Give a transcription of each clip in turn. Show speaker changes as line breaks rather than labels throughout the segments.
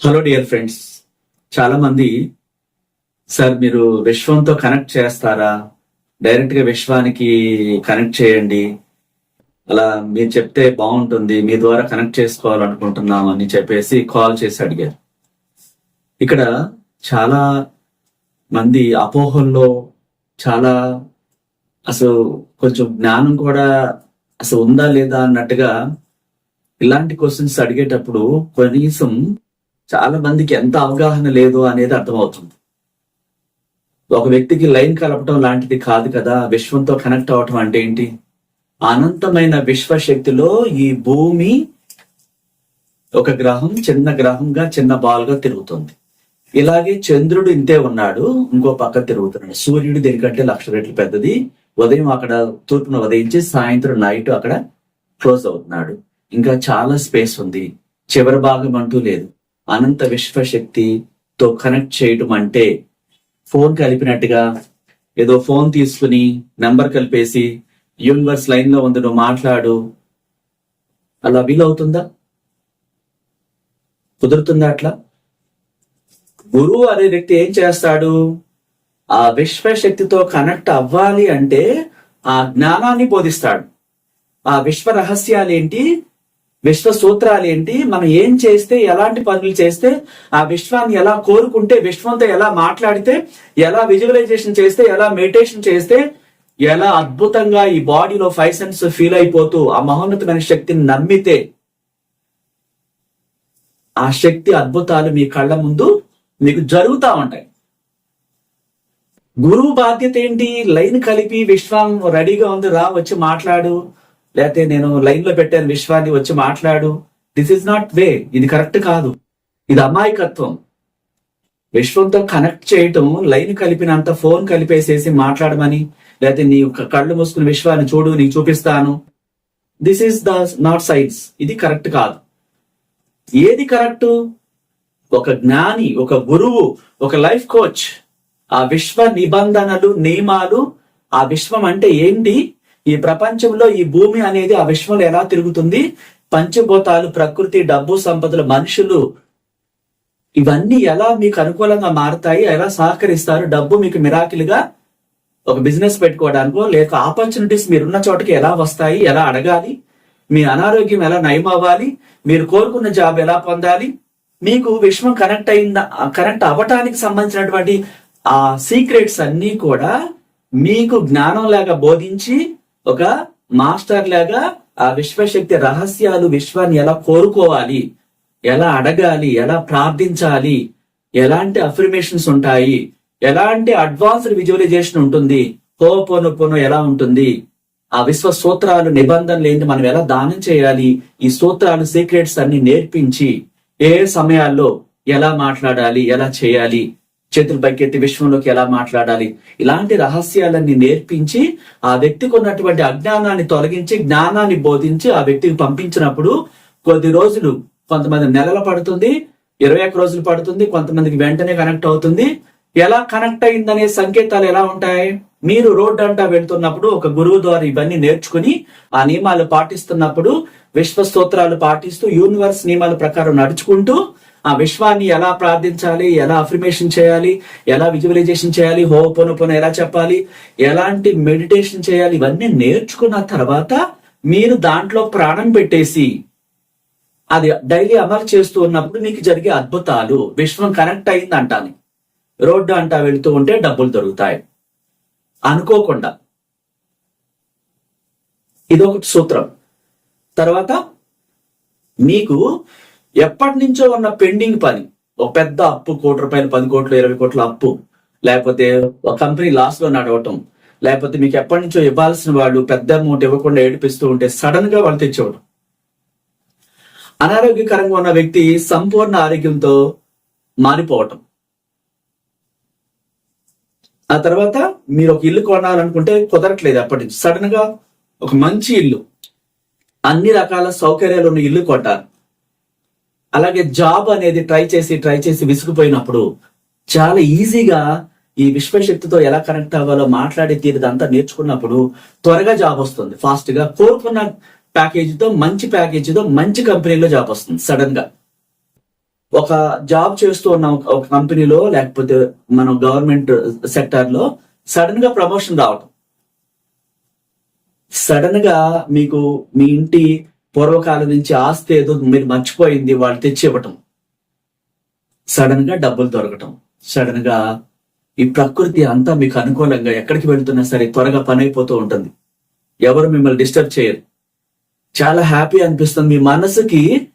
Hello dear friends చాలా మంది sir మీరు విశ్వంతో కనెక్ట్ చేస్తారా? డైరెక్ట్గా విశ్వానికి కనెక్ట్ చేయండి. అలా మీరు చెప్తే బాగుంటుంది. మీ ద్వారా కనెక్ట్ చేసుకోవాలనుకుంటున్నాం అని చెప్పేసి కాల్ చేసి అడిగారు. ఇక్కడ చాలా మంది అపోహల్లో చాలా అసలు కొంచెం జ్ఞానం కూడా అసలు ఉందా లేదా అన్నట్టుగా ఇలాంటి క్వశ్చన్స్ అడిగేటప్పుడు కనీసం చాలా మందికి ఎంత అవగాహన లేదు అనేది అర్థమవుతుంది. ఒక వ్యక్తికి లైన్ కలపటం లాంటిది కాదు కదా విశ్వంతో కనెక్ట్ అవటం అంటే ఏంటి? అనంతమైన విశ్వశక్తిలో ఈ భూమి ఒక గ్రహం చిన్న గ్రహంగా చిన్న బాల్గా తిరుగుతుంది. ఇలాగే చంద్రుడు ఇంతే ఉన్నాడు ఇంకో పక్క తిరుగుతున్నాడు. సూర్యుడు దీనికంటే లక్ష రెట్లు పెద్దది. ఉదయం అక్కడ తూర్పున ఉదయించి సాయంత్రం నైట్ అక్కడ క్లోజ్ అవుతున్నాడు. ఇంకా చాలా స్పేస్ ఉంది. చివరి భాగం అంటూ లేదు. అనంత విశ్వశక్తితో కనెక్ట్ చేయటం అంటే ఫోన్ కలిపినట్టుగా ఏదో ఫోన్ తీసుకుని నంబర్ కలిపేసి యూనివర్స్ లైన్లో ఉందను మాట్లాడు. అలా వీలవుతుందా కుదురుతుందా అట్లా? గురువు అనే వ్యక్తి ఏం చేస్తాడు? ఆ విశ్వశక్తితో కనెక్ట్ అవ్వాలి అంటే ఆ జ్ఞానాన్ని బోధిస్తాడు. ఆ విశ్వ రహస్యాలు ఏంటి విశ్వ సూత్రాలు ఏంటి? మనం ఏం చేస్తే ఎలాంటి పనులు చేస్తే ఆ విశ్వాన్ని ఎలా కోరుకుంటే విశ్వంతో ఎలా మాట్లాడితే ఎలా విజువలైజేషన్ చేస్తే ఎలా మెడిటేషన్ చేస్తే ఎలా అద్భుతంగా ఈ బాడీలో ఫైవ్ సెన్స్ ఫీల్ అయిపోతూ ఆ మహోన్నతమైన శక్తిని నమ్మితే ఆ శక్తి అద్భుతాలు మీ కళ్ళ ముందు మీకు జరుగుతూ ఉంటాయి. గురువు బాధ్యత ఏంటి? లైన్ కలిపి విశ్వం రెడీగా ఉంది రా వచ్చి మాట్లాడు. లేకపోతే నేను లైన్లో పెట్టాను విశ్వాన్ని వచ్చి మాట్లాడు. దిస్ ఇస్ నాట్ వే ఇది కరెక్ట్ కాదు. ఇది అమాయకత్వం. విశ్వంతో కనెక్ట్ చేయటం లైన్ కలిపినంత ఫోన్ కలిపేసేసి మాట్లాడమని లేకపోతే నీ యొక్క కళ్ళు మూసుకుని విశ్వాన్ని చూడు నీకు చూపిస్తాను. This is the not science ఇది కరెక్ట్ కాదు. ఏది కరెక్ట్? ఒక జ్ఞాని ఒక గురువు ఒక లైఫ్ కోచ్ ఆ విశ్వ నిబంధనలు నియమాలు ఆ విశ్వం అంటే ఏంటి? ఈ ప్రపంచంలో ఈ భూమి అనేది ఆ విశ్వంలో ఎలా తిరుగుతుంది? పంచభూతాలు ప్రకృతి డబ్బు సంపదలు మనుషులు ఇవన్నీ ఎలా మీకు అనుకూలంగా మారుతాయి? ఎలా సహకరిస్తారు? డబ్బు మీకు మిరాకిల్గా ఒక బిజినెస్ పెట్టుకోవడానికో లేక ఆపర్చునిటీస్ మీరున్న చోటకి ఎలా వస్తాయి? ఎలా అడగాలి? మీ అనారోగ్యం ఎలా నయం అవ్వాలి మీరు కోరుకున్న జాబ్ ఎలా పొందాలి? మీకు విశ్వం కనెక్ట్ అయిందా కనెక్ట్ అవ్వటానికి సంబంధించినటువంటి ఆ సీక్రెట్స్ అన్ని కూడా మీకు జ్ఞానం లాగా బోధించి ఒక మాస్టర్ లాగా ఆ విశ్వశక్తి రహస్యాలు విశ్వాన్ని ఎలా కోరుకోవాలి ఎలా అడగాలి ఎలా ప్రార్థించాలి ఎలాంటి అఫర్మేషన్స్ ఉంటాయి ఎలాంటి అడ్వాన్స్డ్ విజువలైజేషన్ ఉంటుంది హోపోనొపోనో ఎలా ఉంటుంది ఆ విశ్వ సూత్రాలు నిబంధనలు ఏంటి మనం ఎలా దానం చేయాలి ఈ సూత్రాలు సీక్రెట్స్ అన్ని నేర్పించి ఏ సమయాల్లో ఎలా మాట్లాడాలి ఎలా చేయాలి చేతులు పైకెత్తి విశ్వంలోకి ఎలా మాట్లాడాలి? ఇలాంటి రహస్యాలన్నీ నేర్పించి ఆ వ్యక్తికి ఉన్నటువంటి అజ్ఞానాన్ని తొలగించి జ్ఞానాన్ని బోధించి ఆ వ్యక్తికి పంపించినప్పుడు కొద్ది రోజులు కొంతమంది నెలలు పడుతుంది ఇరవై ఒక్క రోజులు పడుతుంది కొంతమందికి వెంటనే కనెక్ట్ అవుతుంది. ఎలా కనెక్ట్ అయిందనే సంకేతాలు ఎలా ఉంటాయి? మీరు రోడ్డు అంటా వెళ్తున్నప్పుడు ఒక గురువు ద్వారా ఇవన్నీ నేర్చుకుని ఆ నియమాలు పాటిస్తున్నప్పుడు విశ్వ స్తోత్రాలు పాటిస్తూ యూనివర్స్ నియమాల ప్రకారం నడుచుకుంటూ ఆ విశ్వాన్ని ఎలా ప్రార్థించాలి ఎలా అఫర్మేషన్ చేయాలి ఎలా విజువలైజేషన్ చేయాలి హో పొను ఎలా చెప్పాలి ఎలాంటి మెడిటేషన్ చేయాలి ఇవన్నీ నేర్చుకున్న తర్వాత మీరు దాంట్లో ప్రాణం పెట్టేసి అది డైలీ అమలు చేస్తూ ఉన్నప్పుడు మీకు జరిగే అద్భుతాలు విశ్వం కనెక్ట్ అయింది అంటాను రోడ్డు అంటా వెళుతూ ఉంటే డబ్బులు దొరుకుతాయి. అనుకోకుండా. ఇదొకటి సూత్రం. తర్వాత మీకు ఎప్పటి నుంచో ఉన్న పెండింగ్ పని. ఒక పెద్ద అప్పు కోటి రూపాయలు పది కోట్లు ఇరవై కోట్ల అప్పు. లేకపోతే ఒక కంపెనీ లాస్లో నడవటం. లేకపోతే మీకు ఎప్పటి నుంచో ఇవ్వాల్సిన వాళ్ళు పెద్ద అమౌంట్ ఇవ్వకుండా ఏడిపిస్తూ ఉంటే సడన్గా వాళ్ళు తెచ్చేవడం అనారోగ్యకరంగా ఉన్న వ్యక్తి సంపూర్ణ ఆరోగ్యంతో మారిపోవటం. ఆ తర్వాత మీరు ఒక ఇల్లు కొనాలనుకుంటే కుదరట్లేదు అప్పటి నుంచి. సడన్గా ఒక మంచి ఇల్లు. అన్ని రకాల సౌకర్యాలు ఉన్న ఇల్లు కొట్టాలి. అలాగే జాబ్ అనేది ట్రై చేసి ట్రై చేసి విసిగిపోయినప్పుడు చాలా ఈజీగా ఈ విశ్వశక్తితో ఎలా కనెక్ట్ అవ్వాలో మాట్లాడే తీరుదంతా నేర్చుకున్నప్పుడు త్వరగా జాబ్ వస్తుంది. ఫాస్ట్గా కోరుకున్న ప్యాకేజీతో మంచి ప్యాకేజీతో మంచి కంపెనీలో జాబ్ వస్తుంది సడన్గా ఒక జాబ్ చేస్తూ ఉన్న ఒక- ఒక కంపెనీలో లేకపోతే మనం గవర్నమెంట్ సెక్టార్లో సడన్గా ప్రమోషన్ రావటం. సడన్గా మీకు మీ ఇంటి పూర్వకాలం నుంచి ఆస్తి ఏదో మీరు మర్చిపోయింది వాళ్ళు తెచ్చి ఇవ్వటం సడన్గా డబ్బులు దొరకటం. సడన్గా ఈ ప్రకృతి అంతా మీకు అనుకూలంగా ఎక్కడికి వెళ్తున్నా సరే త్వరగా పని అయిపోతూ ఉంటుంది. ఎవరు మిమ్మల్ని డిస్టర్బ్ చేయరు. చాలా హ్యాపీ అనిపిస్తుంది. మీ మనసుకి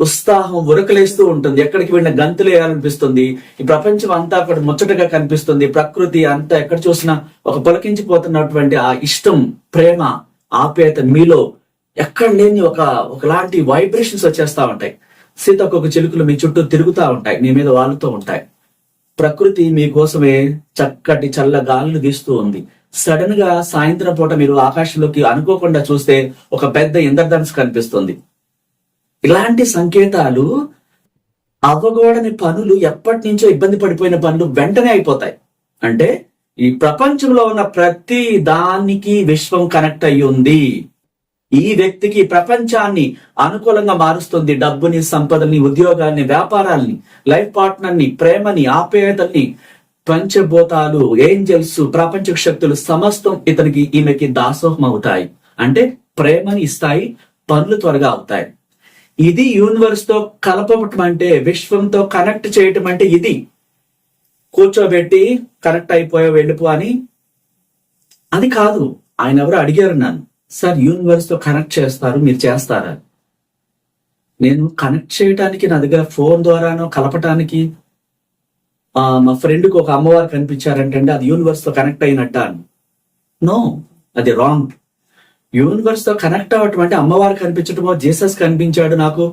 ఉత్సాహం ఉరకలేస్తూ ఉంటుంది. ఎక్కడికి వెళ్ళిన గంతులు వేయాలనిపిస్తుంది. ఈ ప్రపంచం అంతా అక్కడ ముచ్చటగా కనిపిస్తుంది. ప్రకృతి అంతా ఎక్కడ చూసినా ఒక పొలకించిపోతున్నటువంటి ఆ ఇష్టం ప్రేమ ఆప్యాయత మీలో ఎక్కడ లేని ఒక ఒకలాంటి వైబ్రేషన్స్ వచ్చేస్తా ఉంటాయి. సీతాకొక చిలుకలు మీ చుట్టూ తిరుగుతూ ఉంటాయి మీ మీద వాలుతూ ఉంటాయి. ప్రకృతి మీకోసమే చక్కటి చల్ల గాలులు గీస్తూ ఉంది. సడన్గా సాయంత్రం పూట మీరు ఆకాశంలోకి అనుకోకుండా చూస్తే ఒక పెద్ద ఇంద్రధనుసు కనిపిస్తుంది. ఇలాంటి సంకేతాలు అవ్వగోడని పనులు ఎప్పటి నుంచో ఇబ్బంది పడిపోయిన పనులు వెంటనే అయిపోతాయి. అంటే ఈ ప్రపంచంలో ఉన్న ప్రతి దానికి విశ్వం కనెక్ట్ అయ్యి ఉంది ఈ వ్యక్తికి ప్రపంచాన్ని అనుకూలంగా మారుస్తుంది. డబ్బుని సంపదని ఉద్యోగాన్ని వ్యాపారాల్ని లైఫ్ పార్ట్నర్ని ప్రేమని ఆప్యాయతల్ని పంచభూతాలు ఏంజల్స్ ప్రపంచ శక్తులు సమస్తం ఇతనికి ఈమెకి దాసోహం అవుతాయి అంటే ప్రేమని ఇస్తాయి పనులు త్వరగా అవుతాయి. ఇది యూనివర్స్తో కలపటం అంటే విశ్వంతో కనెక్ట్ చేయటం అంటే ఇది. కూర్చోబెట్టి కనెక్ట్ అయిపోయా వెళ్ళిపో అని. అది కాదు. ఆయన ఎవరు అడిగారు నన్ను. సార్ యూనివర్స్తో కనెక్ట్ చేస్తారు మీరు చేస్తారా? నేను కనెక్ట్ చేయడానికి నా దగ్గర ఫోన్ ద్వారానో కలపటానికి మా ఫ్రెండ్కి ఒక అమ్మవారు కనిపించారంటే అది యూనివర్స్తో కనెక్ట్ అయినట్ట అని. నో అది రాంగ్ యూనివర్స్తో కనెక్ట్ అవ్వటం అంటే అమ్మవారు కనిపించటమో జీసస్ కనిపించాడు నాకు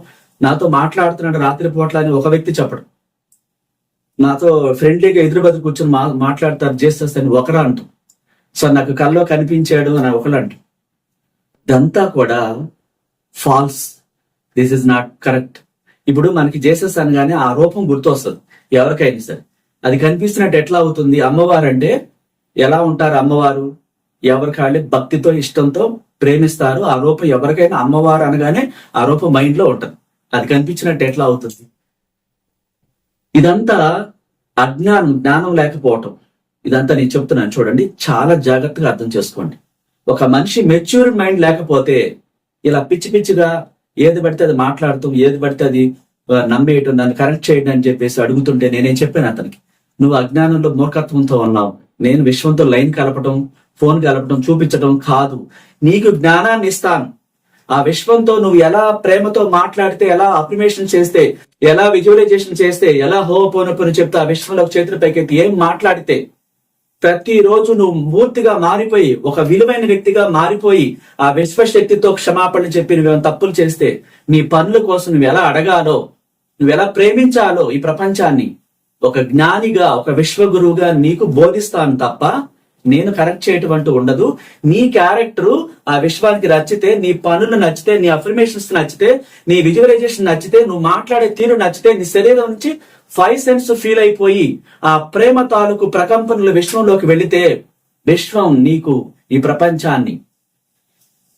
నాతో మాట్లాడుతున్నాడు రాత్రి పూట్ల అని ఒక వ్యక్తి చెప్పడం. నాతో ఫ్రెండ్లీగా ఎదురు కూర్చొని మా మాట్లాడతారు జీసస్ అని ఒకరు అంటాం సో నాకు కల్లో కనిపించాడు అని ఒకరు అంటాం ఇదంతా కూడా false this is not correct ఇప్పుడు మనకి జేసస్ అనగానే ఆ రూపం గుర్తొస్తుంది. ఎవరికైనా సరే. అది కనిపిస్తున్నట్టు ఎట్లా అవుతుంది? అమ్మవారు అంటే ఎలా ఉంటారు అమ్మవారు? ఎవరికి భక్తితో ఇష్టంతో ప్రేమిస్తారు. ఆ రూపం ఎవరికైనా అమ్మవారు అనగానే ఆ రూపం మైండ్లో ఉంటుంది. అది కనిపించినట్టు ఎట్లా అవుతుంది? ఇదంతా అజ్ఞానం జ్ఞానం లేకపోవటం. ఇదంతా నేను చెప్తున్నాను. చూడండి. చాలా జాగ్రత్తగా అర్థం చేసుకోండి. ఒక మనిషి మెచ్యూర్ మైండ్ లేకపోతే ఇలా పిచ్చి పిచ్చిగా ఏది పడితే అది మాట్లాడుతూ ఏది పడితే అది నమ్మేయటం దాన్ని కరెక్ట్ చేయడం అని చెప్పేసి అడుగుతుంటే నేనేం చెప్పాను అతనికి. నువ్వు అజ్ఞానంలో మూర్ఖత్వంతో ఉన్నావు. నేను విశ్వంతో లైన్ కలపడం ఫోన్ కలపడం చూపించడం కాదు. నీకు జ్ఞానాన్ని ఇస్తాను. ఆ విశ్వంతో నువ్వు ఎలా ప్రేమతో మాట్లాడితే ఎలా అప్రిమేషన్ చేస్తే ఎలా విజువలైజేషన్ చేస్తే ఎలా హో చెప్తే ఆ విశ్వంలో చేతుల పైకెత్తి ఏం మాట్లాడితే ప్రతిరోజు నువ్వు మూర్తిగా మారిపోయి ఒక విలువైన వ్యక్తిగా మారిపోయి ఆ విశ్వశక్తితో క్షమాపణ చెప్పి నువ్వేమైనా తప్పులు చేస్తే నీ పనుల కోసం నువ్వు ఎలా అడగాలో నువ్వు ఎలా ప్రేమించాలో ఈ ప్రపంచాన్ని ఒక జ్ఞానిగా ఒక విశ్వగురువుగా నీకు బోధిస్తాను తప్ప నేను కరెక్ట్ చేయటం అంటూ ఉండదు. నీ క్యారెక్టర్ ఆ విశ్వానికి నచ్చితే నీ పనులు నచ్చితే నీ అఫర్మేషన్స్ నచ్చితే నీ విజువలైజేషన్ నచ్చితే నువ్వు మాట్లాడే తీరు నచ్చితే నీ శరీరం నుంచి ఫైవ్ సెన్స్ ఫీల్ అయిపోయి ఆ ప్రేమ తాలూకు ప్రకంపనలు విశ్వంలోకి వెళితే విశ్వం నీకు ఈ ప్రపంచాన్ని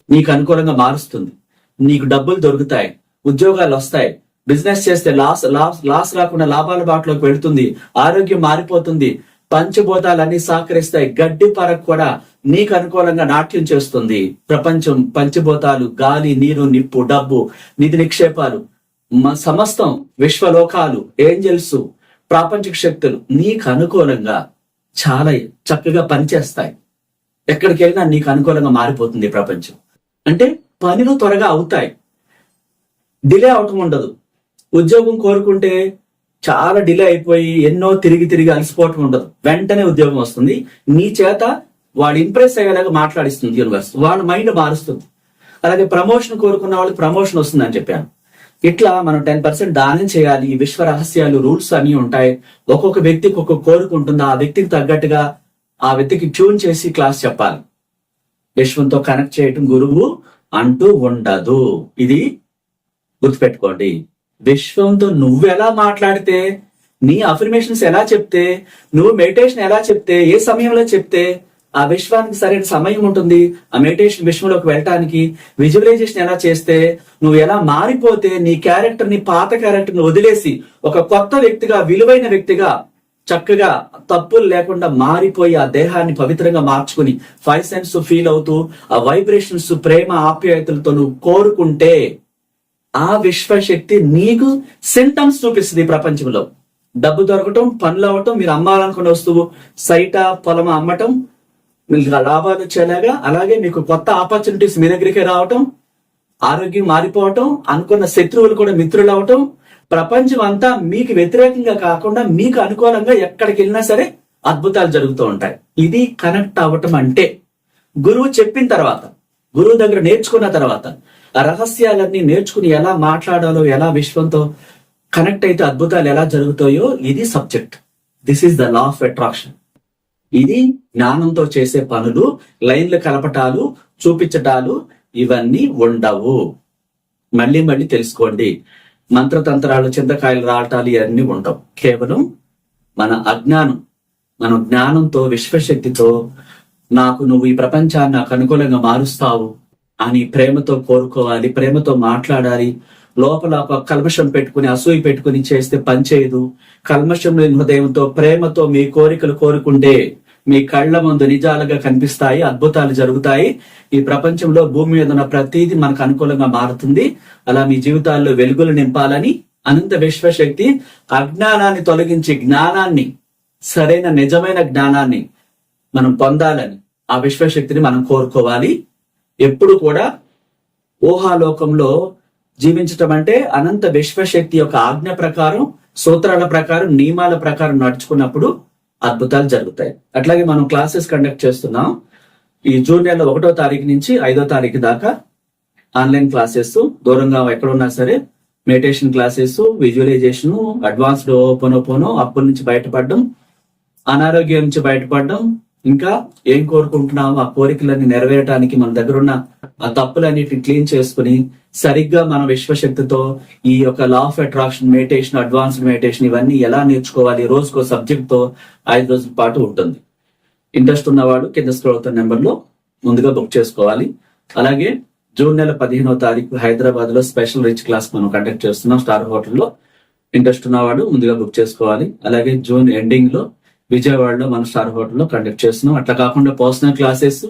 నీకు అనుకూలంగా మారుస్తుంది. నీకు డబ్బులు దొరుకుతాయి ఉద్యోగాలు వస్తాయి బిజినెస్ చేస్తే లాస్ లాస్ లాస్ రాకుండా లాభాల బాటలోకి వెళుతుంది ఆరోగ్యం మారిపోతుంది పంచభూతాలన్నీ సహకరిస్తాయి గడ్డి పరకు కూడా నీకు అనుకూలంగా నాట్యం చేస్తుంది. ప్రపంచం పంచభూతాలు గాలి నీరు నిప్పు డబ్బు నిధి నిక్షేపాలు. సమస్తం విశ్వలోకాలు ఏంజల్స్ ప్రాపంచిక శక్తులు నీకు అనుకూలంగా చాలా చక్కగా పనిచేస్తాయి. ఎక్కడికి వెళ్ళినా నీకు అనుకూలంగా మారిపోతుంది ప్రపంచం. అంటే పనులు త్వరగా అవుతాయి. డిలే అవటం ఉండదు. ఉద్యోగం కోరుకుంటే చాలా డిలే అయిపోయి ఎన్నో తిరిగి తిరిగి అలసిపోవటం ఉండదు. వెంటనే ఉద్యోగం వస్తుంది. నీ చేత వాడు ఇంప్రెస్ అయ్యేలాగా మాట్లాడిస్తుంది యూనివర్స్ వాళ్ళ మైండ్ మారుస్తుంది. అలాగే ప్రమోషన్ కోరుకున్న వాళ్ళకి ప్రమోషన్ వస్తుందని చెప్పాను. ఇట్లా మనం టెన్ పర్సెంట్ దానం చేయాలి. విశ్వ రహస్యాలు రూల్స్ అన్ని ఉంటాయి. ఒక్కొక్క వ్యక్తికి ఒక్కొక్క కోరిక ఉంటుంది. ఆ వ్యక్తికి తగ్గట్టుగా ఆ వ్యక్తికి ట్యూన్ చేసి క్లాస్ చెప్పాలి. విశ్వంతో కనెక్ట్ చేయటం గురువు అంటూ ఉండదు. ఇది గుర్తుపెట్టుకోండి. విశ్వంతో నువ్వు ఎలా మాట్లాడితే నీ అఫర్మేషన్స్ ఎలా చెప్తే నువ్వు మెడిటేషన్ ఎలా చెప్తే ఏ సమయంలో చెప్తే ఆ విశ్వానికి సరైన సమయం ఉంటుంది. ఆ మెడిటేషన్ విశ్వంలోకి వెళ్ళటానికి విజువలైజేషన్ ఎలా చేస్తే నువ్వు ఎలా మారిపోతే నీ క్యారెక్టర్ని పాత క్యారెక్టర్ని వదిలేసి ఒక కొత్త వ్యక్తిగా విలువైన వ్యక్తిగా చక్కగా తప్పులు లేకుండా మారిపోయి ఆ దేహాన్ని పవిత్రంగా మార్చుకుని ఫైవ్ సెన్స్ ఫీల్ అవుతూ ఆ వైబ్రేషన్స్ ప్రేమ ఆప్యాయతలతో నువ్వు కోరుకుంటే ఆ విశ్వశక్తి నీకు సింటమ్స్ చూపిస్తుంది ప్రపంచంలో. డబ్బు దొరకటం పనులు అవ్వటం మీరు అమ్మాలనుకున్న వస్తువు సైట పొలం అమ్మటం మీకు లాభాలు వచ్చేలాగా అలాగే మీకు కొత్త ఆపర్చునిటీస్ మీ దగ్గరికి రావటం ఆరోగ్యం మారిపోవటం అనుకున్న శత్రువులు కూడా మిత్రులు అవటం ప్రపంచం అంతా మీకు వ్యతిరేకంగా కాకుండా మీకు అనుకూలంగా ఎక్కడికి వెళ్ళినా సరే అద్భుతాలు జరుగుతూ ఉంటాయి. ఇది కనెక్ట్ అవ్వటం అంటే గురువు చెప్పిన తర్వాత గురువు దగ్గర నేర్చుకున్న తర్వాత రహస్యాలన్నీ నేర్చుకుని ఎలా మాట్లాడాలో ఎలా విశ్వంతో కనెక్ట్ అయితే అద్భుతాలు ఎలా జరుగుతాయో ఇది subject. This is the law of attraction ఇది జ్ఞానంతో చేసే పనులు లైన్లు కలపటాలు చూపించటాలు ఇవన్నీ ఉండవు. మళ్ళీ మళ్ళీ తెలుసుకోండి. మంత్రతంత్రాలు చింతకాయలు రావటాలు ఇవన్నీ ఉండవు. కేవలం మన అజ్ఞానం మన జ్ఞానంతో విశ్వశక్తితో నాకు నువ్వు ఈ ప్రపంచాన్ని నాకు అనుకూలంగా మారుస్తావు. అని ప్రేమతో కోరుకోవాలి ప్రేమతో మాట్లాడాలి. లోపల కల్మషం పెట్టుకుని అసూయ పెట్టుకుని చేస్తే పనిచేయదు కల్మషం లేని హృదయంతో ప్రేమతో మీ కోరికలు కోరుకుంటే మీ కళ్ళ ముందు నిజాలుగా కనిపిస్తాయి అద్భుతాలు జరుగుతాయి. ఈ ప్రపంచంలో భూమి మీద ఉన్న ప్రతిదీ మనకు అనుకూలంగా మారుతుంది. అలా మీ జీవితాల్లో వెలుగులు నింపాలని అనంత విశ్వశక్తి అజ్ఞానాన్ని తొలగించి జ్ఞానాన్ని సరైన నిజమైన జ్ఞానాన్ని మనం పొందాలని ఆ విశ్వశక్తిని మనం కోరుకోవాలి. ఎప్పుడు కూడా ఊహాలోకంలో జీవించటం అంటే అనంత విశ్వశక్తి యొక్క ఆజ్ఞ ప్రకారం సూత్రాల ప్రకారం నియమాల ప్రకారం నడుచుకున్నప్పుడు అద్భుతాలు జరుగుతాయి. అట్లాగే మనం క్లాసెస్ కండక్ట్ చేస్తున్నాం. ఈ జూన్ నెల ఒకటో తారీఖు నుంచి ఐదో తారీఖు దాకా ఆన్లైన్ క్లాసెస్ దూరంగా ఎక్కడ ఉన్నా సరే meditation classes visualization advanced open అప్పుల నుంచి బయటపడడం అనారోగ్యం నుంచి బయటపడడం ఇంకా ఏం కోరుకుంటున్నామో ఆ కోరికలన్నీ నెరవేరటానికి మన దగ్గర ఉన్న ఆ తప్పులన్నిటిని క్లీన్ చేసుకుని సరిగ్గా మన విశ్వశక్తితో ఈ యొక్క law of attraction meditation advanced meditation ఇవన్నీ ఎలా నేర్చుకోవాలి రోజుకో సబ్జెక్ట్తో ఐదు రోజుల పాటు ఉంటుంది. ఇంట్రెస్ట్ ఉన్నవాడు కింద స్క్రోల్ నెంబర్లో నెంబర్లో ముందుగా బుక్ చేసుకోవాలి. అలాగే జూన్ నెల పదిహేనో తారీఖు హైదరాబాద్లో స్పెషల్ రిచ్ క్లాస్ మనం కండక్ట్ చేస్తున్నాం స్టార్ హోటల్లో. ఇంట్రెస్ట్ ఉన్నవాడు ముందుగా బుక్ చేసుకోవాలి. అలాగే జూన్ ఎండింగ్లో విజయవాడలో మన స్టార్ హోటల్లో కండక్ట్ చేస్తున్నాం. అట్లా కాకుండా పర్సనల్ క్లాసెస్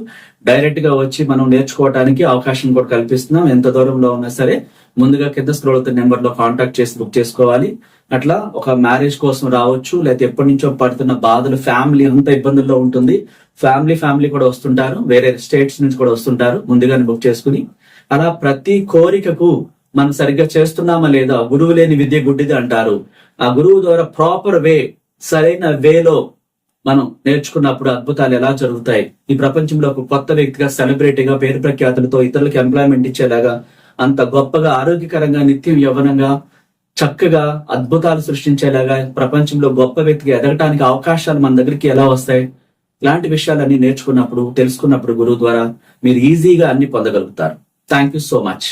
డైరెక్ట్గా వచ్చి మనం నేర్చుకోవడానికి అవకాశం కూడా కల్పిస్తున్నాం. ఎంత దూరంలో ఉన్నా సరే ముందుగా కింద స్క్రోల్ అవుతున్న నెంబర్లో కాంటాక్ట్ చేసి బుక్ చేసుకోవాలి. అట్లా ఒక మ్యారేజ్ కోసం రావచ్చు లేకపోతే ఎప్పటి నుంచో పడుతున్న బాధలు ఫ్యామిలీ అంత ఇబ్బందుల్లో ఉంటుంది. ఫ్యామిలీ ఫ్యామిలీ కూడా వస్తుంటారు. వేరే స్టేట్స్ నుంచి కూడా వస్తుంటారు. ముందుగానే బుక్ చేసుకుని. అలా ప్రతి కోరికకు మనం సరిగ్గా చేస్తున్నామా లేదా? గురువు లేని విద్య గుడ్డిది అంటారు. ఆ గురువు ద్వారా ప్రాపర్ వే సరైన వేలో మనం నేర్చుకున్నప్పుడు అద్భుతాలు ఎలా జరుగుతాయి? ఈ ప్రపంచంలో ఒక కొత్త వ్యక్తిగా సెలబ్రిటీగా పేరు ప్రఖ్యాతులతో ఇతరులకు ఎంప్లాయ్మెంట్ ఇచ్చేలాగా అంత గొప్పగా ఆరోగ్యకరంగా నిత్యం యవ్వనంగా చక్కగా అద్భుతాలు సృష్టించేలాగా ప్రపంచంలో గొప్ప వ్యక్తిగా ఎదగటానికి అవకాశాలు మన దగ్గరికి ఎలా వస్తాయి? ఇలాంటి విషయాలన్నీ నేర్చుకున్నప్పుడు తెలుసుకున్నప్పుడు గురువు ద్వారా మీరు ఈజీగా అన్ని పొందగలుగుతారు. Thank you so much